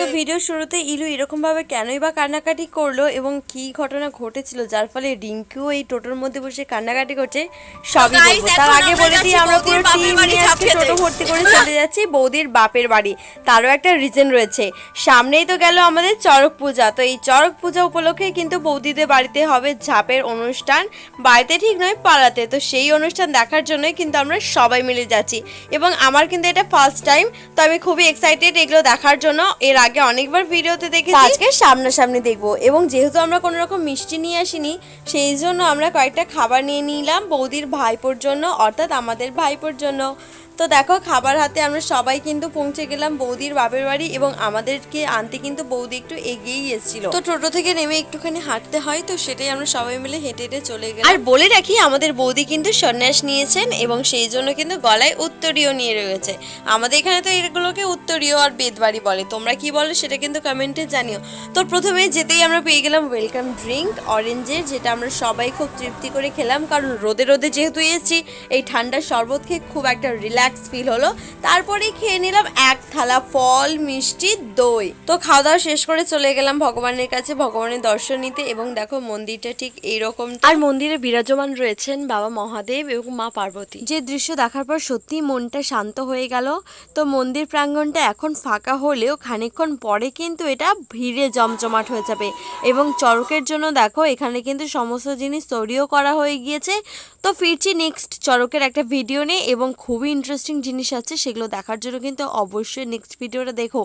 তো ভিডিও শুরুতে ইলু এরকম ভাবে কেনই বা কান্নাকাটি করল এবং কি ঘটনা ঘটেছিল? যার ফলে রিঙ্কিও এই টোটোর মধ্যে বসে কান্নাকাটি করছে সবই বলব তার আগে বলে দিই আমরা পুরো টিম নিয়ে আজকে টোটো ভর্তি করে চলে যাচ্ছি বৌদির বাপের বাড়ি। তারও একটা রিজন রয়েছে। সামনেই তো গেল আমাদের চড়ক পূজা। তো এই চড়ক পূজা উপলক্ষে কিন্তু বৌদিদের বাড়িতে হবে ঝাপের অনুষ্ঠান। বাড়িতে ঠিক নয় পাড়াতে। তো সেই অনুষ্ঠান দেখার জন্যই কিন্তু আমরা সবাই মিলে যাচ্ছি। এবং আমার কিন্তু এটা ফার্স্ট টাইম তো আমি খুবই এক্সাইটেড এগুলো দেখার জন্য। এর আগে অনেকবার ভিডিওতে দেখেছি। আজকে সামনাসামনি দেখব। এবং যেহেতু আমরা কোনো রকম মিষ্টি নিয়ে আসিনি সেই জন্য আমরা কয়েকটা খাবার নিয়ে নিলাম বৌদির ভাইপোর জন্য অর্থাৎ আমাদের ভাইপোর জন্য। তো দেখো খাবার হাতে আমরা সবাই কিন্তু পৌঁছে গেলাম বৌদির বাপের বাড়ি এবং আমাদেরকে আনতে কিন্তু বৌদি একটু এগিয়েই এসেছিল। তো টোটো থেকে নেমে একটুখানি হাঁটতে হয় তো সেটাই আমরা সবাই মিলে হেঁটে হেঁটে চলে গেলাম। আর বলে রাখি আমাদের বৌদি কিন্তু সন্ন্যাস নিয়েছেন এবং সেই জন্য কিন্তু গলায় উত্তরীয় নিয়ে রয়েছে। আমাদের এখানে তো এগুলোকে উত্তরীয় আর বেদবাড়ি বলে। তোমরা কি বলো সেটা কিন্তু কমেন্টে জানিও। তো প্রথমে যেতেই আমরা পেয়ে গেলাম ওয়েলকাম ড্রিঙ্ক অরেঞ্জের যেটা আমরা সবাই খুব তৃপ্তি করে খেলাম। কারণ রোদে রোদে যেহেতু এসেছি এই ঠান্ডার শরবত খেয়ে খুব একটা রিল্যাক্স ফিল হলো। তারপরে খেয়ে নিলাম এক থালা ফল মিষ্টি দই। তো খাওয়া দাওয়া শেষ করে চলে গেলাম ভগবানের কাছে ভগবানের দর্শন নিতে। এবং দেখো মন্দিরটা ঠিক এইরকম আর মন্দিরে বিরাজমান রয়েছেন বাবা মহাদেব এবং মা পার্বতী। যে দৃশ্য দেখার পর সত্যি মনটা শান্ত হয়ে গেল। তো মন্দির প্রাঙ্গণটা এখন ফাঁকা হলেও খানিকক্ষণ পরে কিন্তু এটা ভিড়ে জমজমাট হয়ে যাবে। এবং চরকের জন্য দেখো, এখানে কিন্তু সমস্ত জিনিস তৈরিও করা হয়ে গিয়েছে। তো ফিরছি নেক্সট চরকের একটা ভিডিও নিয়ে এবং খুবই ইন্টারেস্টিং জিনিস আছে, সেগুলো দেখার জন্য কিন্তু অবশ্যই নেক্সট ভিডিওটা দেখো।